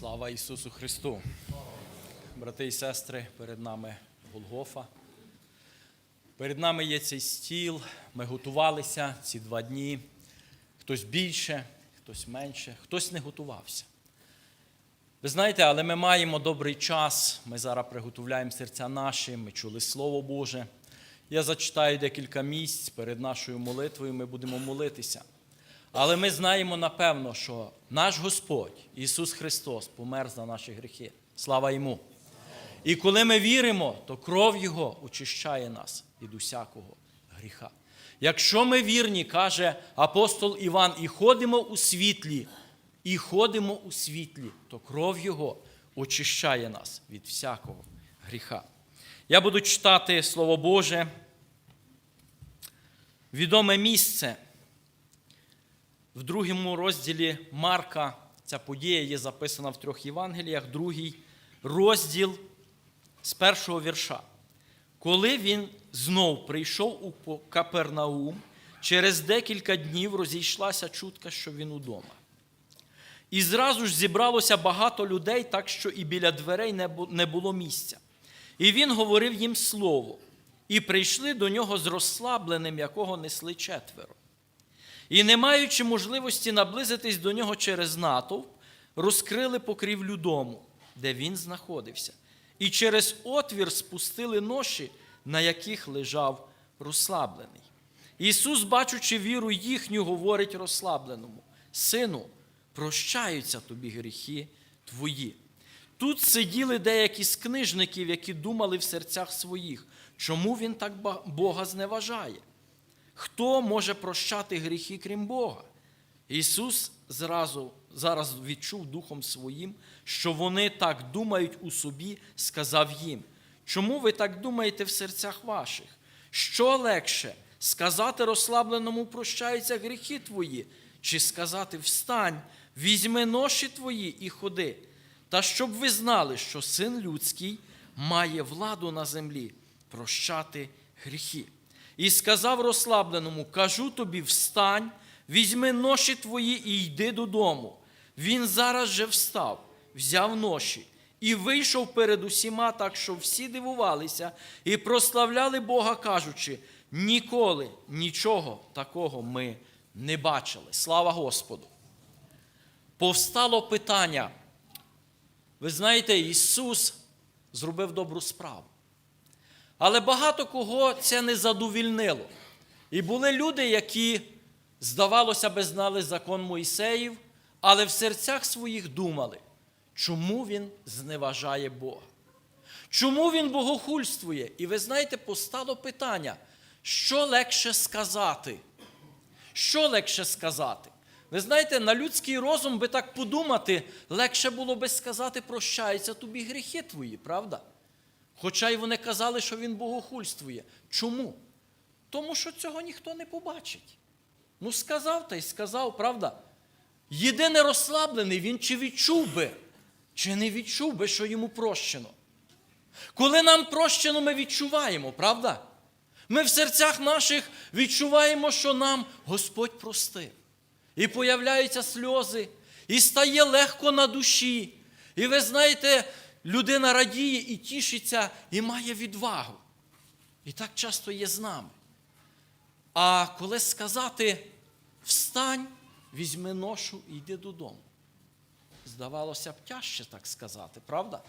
Слава Ісусу Христу! Брати і сестри, перед нами Голгофа. Перед нами є цей стіл. Ми готувалися ці два дні. Хтось більше, хтось менше, хтось не готувався. Ви знаєте, але ми маємо добрий час. Ми зараз приготовляємо серця наші, ми чули Слово Боже. Я зачитаю декілька місць перед нашою молитвою, ми будемо молитися. Але ми знаємо напевно, що наш Господь Ісус Христос помер за наші гріхи. Слава Йому! І коли ми віримо, то кров Його очищає нас від усякого гріха. Якщо ми вірні, каже апостол Іван, і ходимо у світлі, і ходимо у світлі, то кров Його очищає нас від всякого гріха. Я буду читати Слово Боже. Відоме місце. В другому розділі Марка ця подія є записана в трьох Євангеліях, другий розділ з першого вірша. Коли він знов прийшов у Капернаум, через декілька днів розійшлася чутка, що він удома. І зразу ж зібралося багато людей, так що і біля дверей не було місця. І він говорив їм слово, і прийшли до нього з розслабленим, якого несли четверо. І, не маючи можливості наблизитись до нього через натовп, розкрили покрівлю дому, де він знаходився, і через отвір спустили ноші, на яких лежав розслаблений. Ісус, бачучи віру їхню, говорить розслабленому: Сину, прощаються тобі гріхи твої. Тут сиділи деякі з книжників, які думали в серцях своїх, чому він так Бога зневажає. Хто може прощати гріхи, крім Бога? Ісус зразу, зараз відчув Духом Своїм, що вони так думають у собі, сказав їм. Чому ви так думаєте в серцях ваших? Що легше сказати розслабленому прощаються гріхи твої, чи сказати встань, візьми ноші твої і ходи, та щоб ви знали, що син людський має владу на землі прощати гріхи. І сказав розслабленому: Кажу тобі, встань, візьми ноші твої і йди додому. Він зараз же встав, взяв ноші і вийшов перед усіма, так що всі дивувалися і прославляли Бога, кажучи: ніколи нічого такого ми не бачили. Слава Господу! Повстало питання. Ви знаєте, Ісус зробив добру справу. Але багато кого це не задовільнило. І були люди, які, здавалося би, знали закон Моїсеїв, але в серцях своїх думали, чому він зневажає Бога. Чому він богохульствує? І ви знаєте, постало питання, що легше сказати? Що легше сказати? Ви знаєте, на людський розум би так подумати, легше було би сказати, прощаються тобі гріхи твої, правда? Хоча й вони казали, що він богохульствує. Чому? Тому що цього ніхто не побачить. Ну, сказав та й сказав, правда? Єдине розслаблений, він чи відчув би, чи не відчув би, що йому прощено. Коли нам прощено, ми відчуваємо, правда? Ми в серцях наших відчуваємо, що нам Господь простив. І появляються сльози, і стає легко на душі. І ви знаєте, людина радіє і тішиться, і має відвагу. І так часто є з нами. А коли сказати встань, візьми ношу і йди додому. Здавалося б, тяжче так сказати, правда?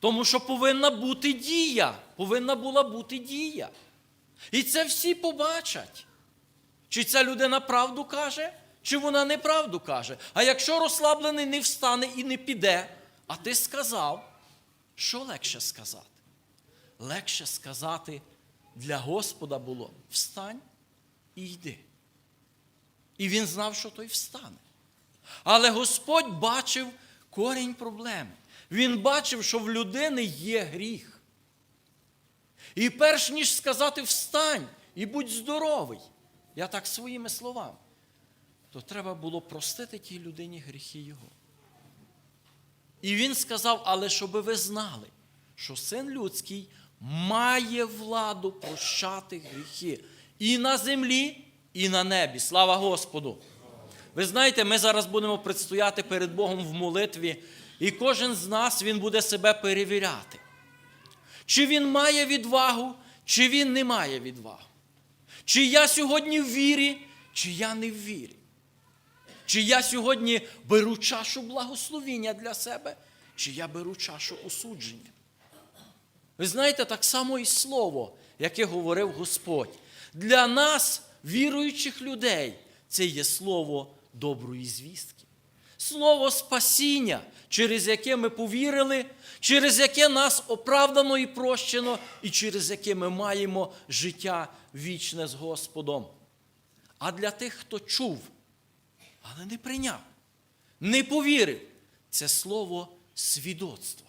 Тому що повинна бути дія, повинна була бути дія. І це всі побачать. Чи ця людина правду каже, чи вона неправду каже. А якщо розслаблений не встане і не піде, а ти сказав, що легше сказати? Легше сказати для Господа було встань і йди. І він знав, що той встане. Але Господь бачив корінь проблеми. Він бачив, що в людини є гріх. І перш ніж сказати встань і будь здоровий, я так своїми словами, то треба було простити тій людині гріхи його. І він сказав, але щоб ви знали, що син людський має владу прощати гріхи і на землі, і на небі. Слава Господу! Ви знаєте, ми зараз будемо предстояти перед Богом в молитві. І кожен з нас він буде себе перевіряти. Чи він має відвагу, чи він не має відвагу. Чи я сьогодні в вірі, чи я не в вірі. Чи я сьогодні беру чашу благословіння для себе, чи я беру чашу осудження. Ви знаєте, так само і слово, яке говорив Господь. Для нас, віруючих людей, це є слово доброї звістки. Слово спасіння, через яке ми повірили, через яке нас оправдано і прощено, і через яке ми маємо життя вічне з Господом. А для тих, хто чув, але не прийняв, не повірив, це слово свідоцтва.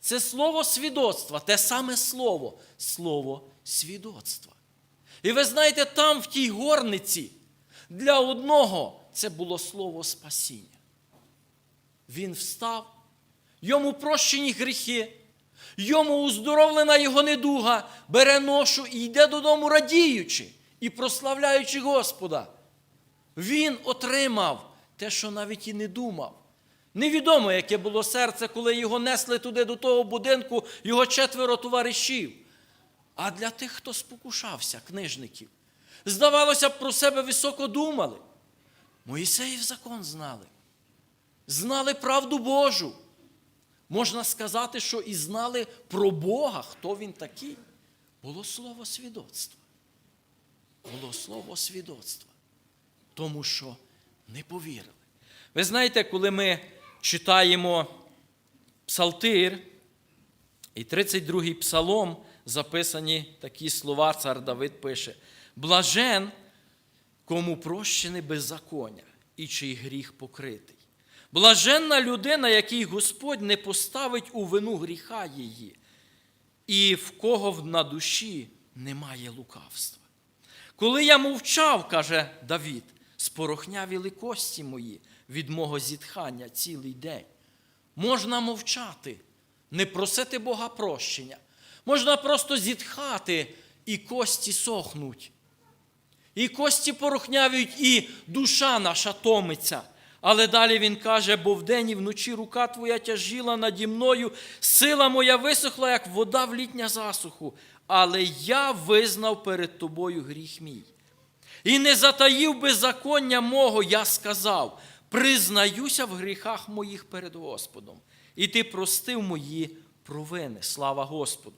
Це слово свідоцтва, те саме слово, слово свідоцтва. І ви знаєте, там, в тій горниці, для одного це було слово спасіння. Він встав, йому прощені гріхи, йому уздоровлена його недуга, бере ношу і йде додому радіючи і прославляючи Господа. Він отримав те, що навіть і не думав. Невідомо, яке було серце, коли його несли туди до того будинку, його четверо товаришів. А для тих, хто спокушався, книжників, здавалося б, про себе високо думали. Моїсеїв закон знали, знали правду Божу. Можна сказати, що і знали про Бога, хто він такий. Було слово свідоцтва. Було слово свідоцтва. Тому що не повірили. Ви знаєте, коли ми читаємо Псалтир і 32-й псалом, записані такі слова, цар Давид пише: Блажен, кому прощене беззаконня і чий гріх покритий. Блаженна людина, якій Господь не поставить у вину гріха її, і в кого на душі немає лукавства. Коли я мовчав, каже Давід, спорохнявіли кості мої від мого зітхання цілий день. Можна мовчати, не просити Бога прощення. Можна просто зітхати, і кості сохнуть. І кості порохнявіють, і душа наша томиться. Але далі він каже, бо вдень і вночі рука твоя тяжіла наді мною, сила моя висохла, як вода в літня засуху, але я визнав перед тобою гріх мій. І не затаїв беззаконня мого, я сказав, признаюся в гріхах моїх перед Господом, і ти простив мої провини. Слава Господу.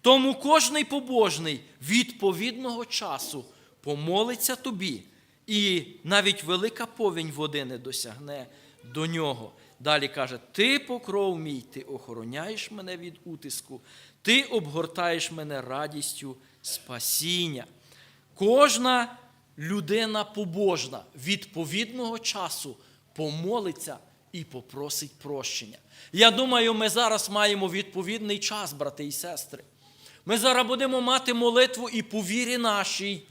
Тому кожний побожний відповідного часу помолиться тобі, і навіть велика повінь води не досягне до нього. Далі каже: Ти покров мій, ти охороняєш мене від утиску, ти обгортаєш мене радістю спасіння. Кожна людина побожна відповідного часу помолиться і попросить прощення. Я думаю, ми зараз маємо відповідний час, брати і сестри. Ми зараз будемо мати молитву і по вірі нашій.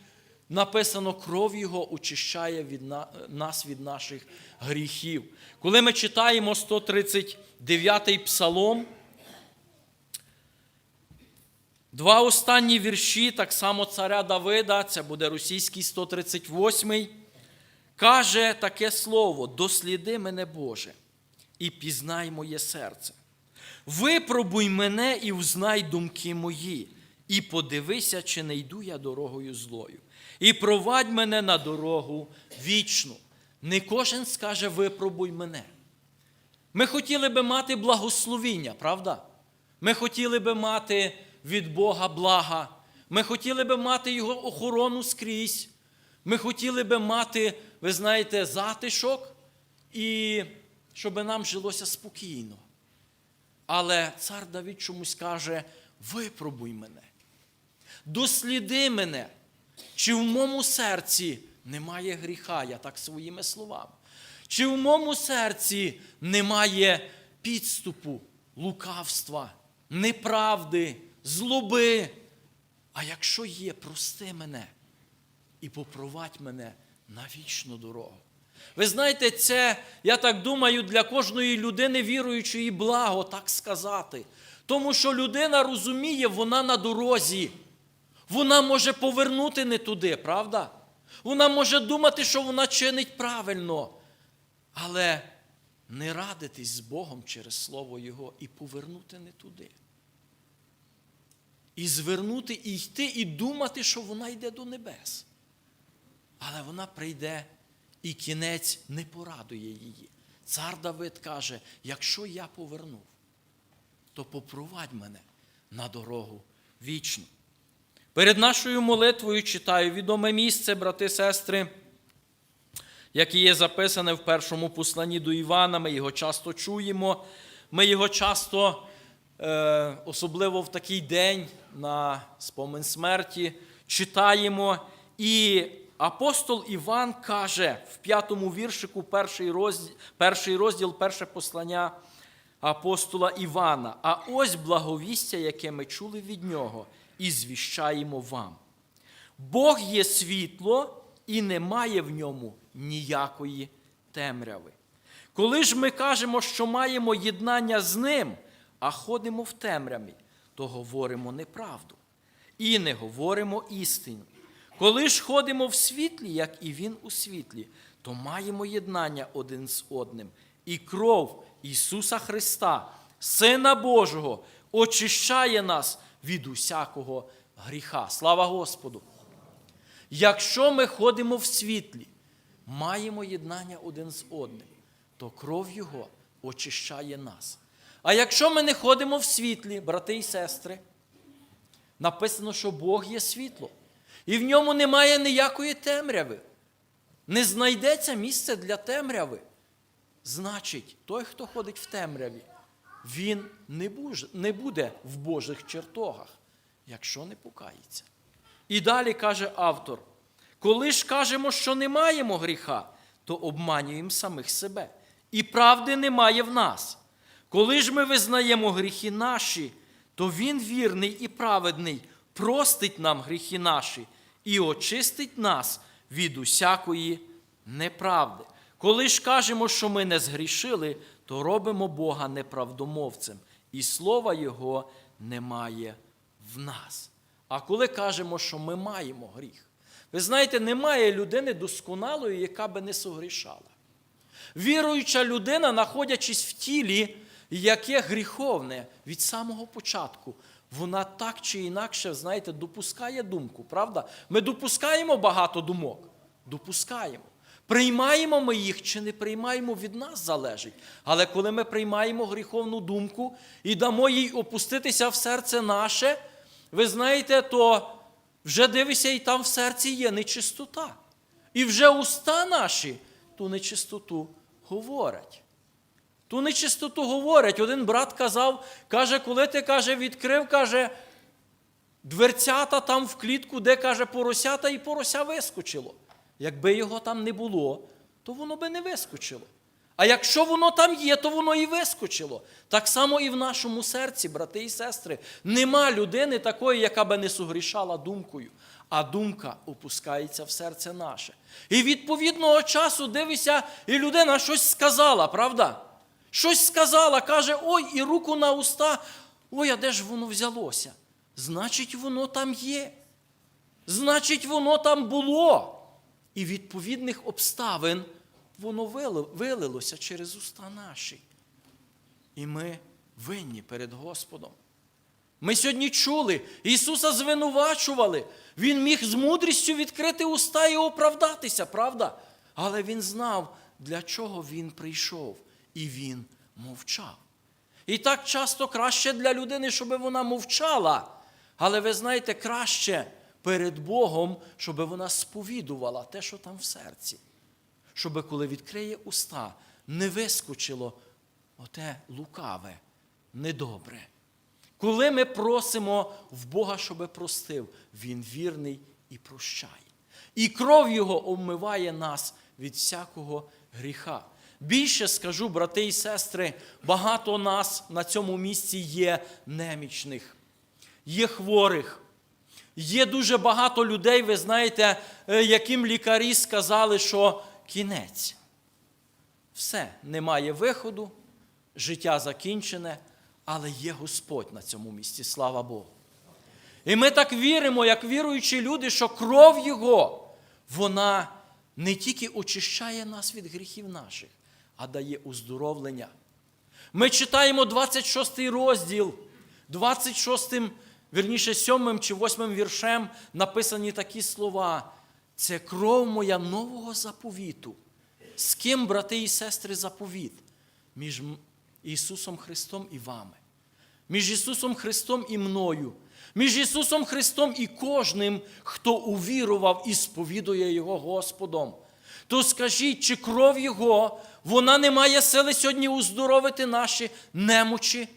Написано, кров Його очищає від на- нас від наших гріхів. Коли ми читаємо 139-й псалом, два останні вірші, так само царя Давида, це буде російський 138-й, каже таке слово: досліди мене, Боже, і пізнай моє серце. Випробуй мене і взнай думки мої, і подивися, чи не йду я дорогою злою. І провадь мене на дорогу вічну. Не кожен скаже, випробуй мене. Ми хотіли би мати благословіння, правда? Ми хотіли би мати від Бога блага. Ми хотіли би мати Його охорону скрізь. Ми хотіли би мати, ви знаєте, затишок і щоб нам жилося спокійно. Але цар Давид чомусь каже: випробуй мене, досліди мене, чи в моєму серці немає гріха, я так своїми словами. Чи в моєму серці немає підступу, лукавства, неправди, злоби? А якщо є, прости мене і попровадь мене на вічну дорогу. Ви знаєте, це, я так думаю, для кожної людини віруючої благо так сказати. Тому що людина розуміє, вона на дорозі. Вона може повернути не туди, правда? Вона може думати, що вона чинить правильно. Але не радитись з Богом через Слово Його і повернути не туди. І звернути, і йти, і думати, що вона йде до небес. Але вона прийде, і кінець не порадує її. Цар Давид каже: якщо я повернув, то попровадь мене на дорогу вічну. Перед нашою молитвою читаю відоме місце, брати, сестри, яке є записане в першому посланні до Івана. Ми його часто чуємо. Ми його часто, е, особливо в такий день на спомин смерті, читаємо. І апостол Іван каже в п'ятому віршику, перший розділ, перший розділ, перше послання апостола Івана. А ось благовістя, яке ми чули від нього, і звіщаємо вам. Бог є світло, і немає в ньому ніякої темряви. Коли ж ми кажемо, що маємо єднання з ним, а ходимо в темряві, то говоримо неправду і не говоримо істину. Коли ж ходимо в світлі, як і він у світлі, то маємо єднання один з одним, і кров Ісуса Христа, Сина Божого, очищає нас від усякого гріха. Слава Господу! Якщо ми ходимо в світлі, маємо єднання один з одним, то кров Його очищає нас. А якщо ми не ходимо в світлі, брати і сестри, написано, що Бог є світло, і в ньому немає ніякої темряви. Не знайдеться місце для темряви. Значить, той, хто ходить в темряві, він не буде в Божих чертогах, якщо не покається. І далі каже автор: коли ж кажемо, що не маємо гріха, то обманюємо самих себе. І правди немає в нас. Коли ж ми визнаємо гріхи наші, то Він вірний і праведний, простить нам гріхи наші і очистить нас від усякої неправди. Коли ж кажемо, що ми не згрішили, то робимо Бога неправдомовцем, і слова Його немає в нас. А коли кажемо, що ми маємо гріх, ви знаєте, немає людини досконалої, яка би не согрішала. Віруюча людина, знаходячись в тілі, яке гріховне від самого початку, вона так чи інакше, знаєте, допускає думку, правда? Ми допускаємо багато думок. Допускаємо. Приймаємо ми їх чи не приймаємо від нас залежить. Але коли ми приймаємо гріховну думку і дамо їй опуститися в серце наше, ви знаєте, то вже дивися, і там в серці є нечистота. І вже уста наші ту нечистоту говорять. Ту нечистоту говорять. Один брат казав, каже, коли ти каже, відкрив, каже, дверцята там в клітку, де каже, поросята, і порося вискочило. Якби його там не було, то воно би не вискочило. А якщо воно там є, то воно і вискочило. Так само і в нашому серці, брати і сестри, нема людини такої, яка би не сугрішала думкою, а думка опускається в серце наше. І відповідного часу дивися, і людина щось сказала, правда? Щось сказала, каже, ой, і руку на уста, ой, а де ж воно взялося? Значить, воно там є. Значить, воно там було. І відповідних обставин воно вилилося через уста наші. І ми винні перед Господом. Ми сьогодні чули, Ісуса звинувачували. Він міг з мудрістю відкрити уста і оправдатися, правда? Але Він знав, для чого Він прийшов, і Він мовчав. І так часто краще для людини, щоб вона мовчала. Але ви знаєте, краще перед Богом, щоб вона сповідувала те, що там в серці. Щоб коли відкриє уста, не вискочило оте лукаве, недобре. Коли ми просимо в Бога, щоб простив, Він вірний і прощає. І кров Його обмиває нас від всякого гріха. Більше скажу, брати і сестри, багато нас на цьому місці є немічних, є хворих. Є дуже багато людей, ви знаєте, е, яким лікарі сказали, що кінець. Все, немає виходу, життя закінчене, але є Господь на цьому місці, слава Богу. І ми так віримо, як віруючі люди, що кров Його, вона не тільки очищає нас від гріхів наших, а дає уздоровлення. Ми читаємо 26 розділ, 26, вірніше 7 чи 8 віршем написані такі слова. Це кров моя нового заповіту. З ким, брати і сестри, заповіт? Між Ісусом Христом і вами. Між Ісусом Христом і мною. Між Ісусом Христом і кожним, хто увірував і сповідує Його Господом. То скажіть, чи кров Його, вона не має сили сьогодні уздоровити наші немочі?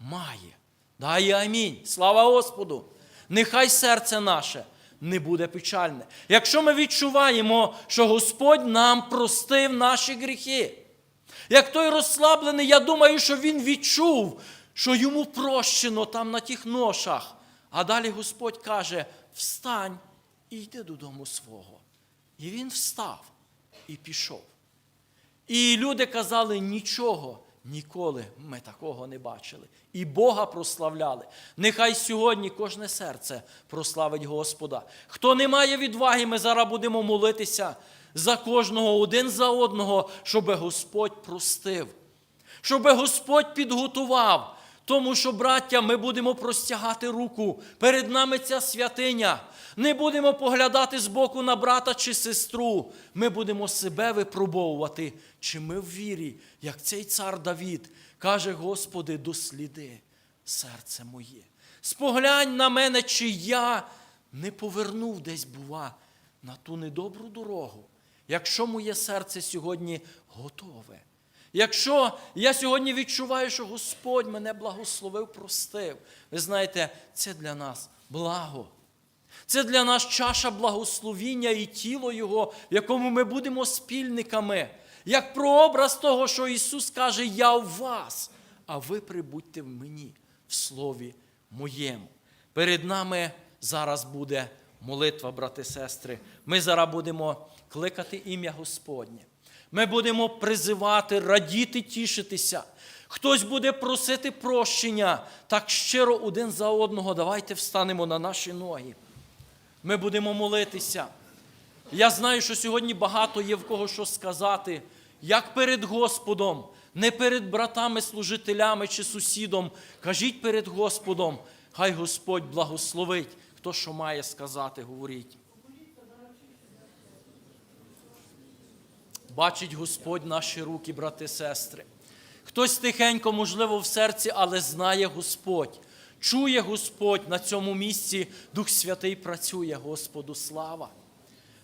Має. Дай амінь. Слава Господу! Нехай серце наше не буде печальне. Якщо ми відчуваємо, що Господь нам простив наші гріхи, як той розслаблений, я думаю, що він відчув, що йому прощено там на тих ношах. А далі Господь каже: встань і йди додому свого. І він встав і пішов. І люди казали, нічого, ніколи ми такого не бачили. І Бога прославляли. Нехай сьогодні кожне серце прославить Господа. Хто не має відваги, ми зараз будемо молитися за кожного один за одного, щоб Господь простив, щоб Господь підготував. Тому що, браття, ми будемо простягати руку. Перед нами ця святиня. Не будемо поглядати збоку на брата чи сестру. Ми будемо себе випробовувати, чи ми в вірі, як цей цар Давід каже: Господи, досліди серце моє. Споглянь на мене, чи я не повернув десь, бува, на ту недобру дорогу. Якщо моє серце сьогодні готове. Якщо я сьогодні відчуваю, що Господь мене благословив, простив, ви знаєте, це для нас благо. Це для нас чаша благословіння і тіло Його, в якому ми будемо спільниками, як прообраз того, що Ісус каже, я в вас, а ви прибудьте в мені в Слові моєму. Перед нами зараз буде молитва, брати і сестри. Ми зараз будемо кликати ім'я Господнє. Ми будемо призивати, радіти, тішитися. Хтось буде просити прощення так щиро один за одного. Давайте встанемо на наші ноги. Ми будемо молитися. Я знаю, що сьогодні багато є в кого що сказати, як перед Господом, не перед братами, служителями чи сусідом. Кажіть перед Господом, хай Господь благословить. Хто що має сказати, говоріть. Бачить Господь наші руки, брати, сестри. Хтось тихенько, можливо, в серці, але знає Господь. Чує Господь на цьому місці, Дух Святий працює, Господу слава.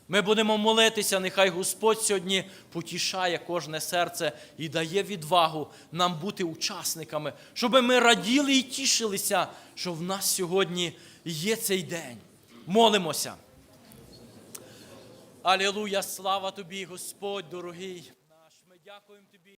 Ми будемо молитися, нехай Господь сьогодні потішає кожне серце і дає відвагу нам бути учасниками, щоб ми раділи і тішилися, що в нас сьогодні є цей день. Молимося. Алілуя, слава тобі, Господь дорогий наш. Ми дякуємо тобі.